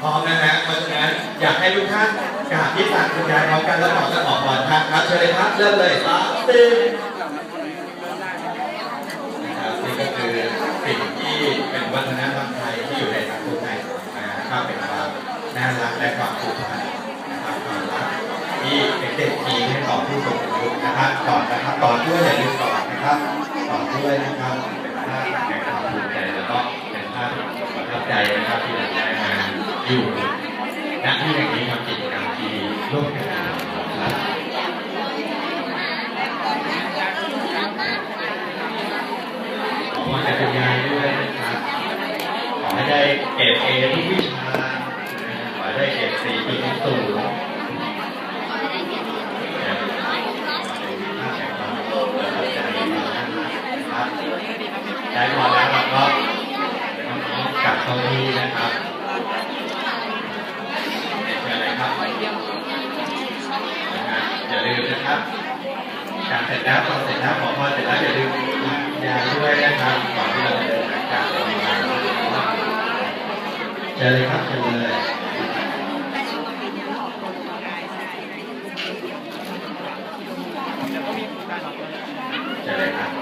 พร้อมนะฮะเพราะฉะนั้นอยากให้ทุกท่านกราบที่ตักคุณยายพร้อมกันแล้วต่อจะออกก่อนครับครับเชิญเลยครับเริ่มเลยสามสี่นะครับนี่ก็คือสิ่งที่เป็นวัฒนธรรมไทยที่อยู่ในสังคมไทยนะครับเป็นความน่ารักและความผูกพันนะครับความรักที่เด็กๆมีให้ต่อผู้สูงอายุนะครับต่อนะครับต่อด้วยอย่าลืมต่อนะครับต่อด้วยนะครับเป็นท่า อยู่ณที่แห่งนี้ทำกิจกรรมที่ร่วมกันนะครับขอให้คุณยายด้วยนะครับขอให้ได้เกรดเอทุกวิชาขอให้ได้เกรดสี่ปีที่สูงได้พอแล้วเราก็กลับเข้าที่นะครับเชิญเลยครับนะฮะอย่าลืม นะครับการเสร็จแล้วพอเสร็จแล้วขอพรเสร็จแล้วอย่าลืมยาด้วยนะครับก่อนที่เราจะเดินทางกลับเรามีงานเชิญเลยครับเจอเลยเชิญเลยครับ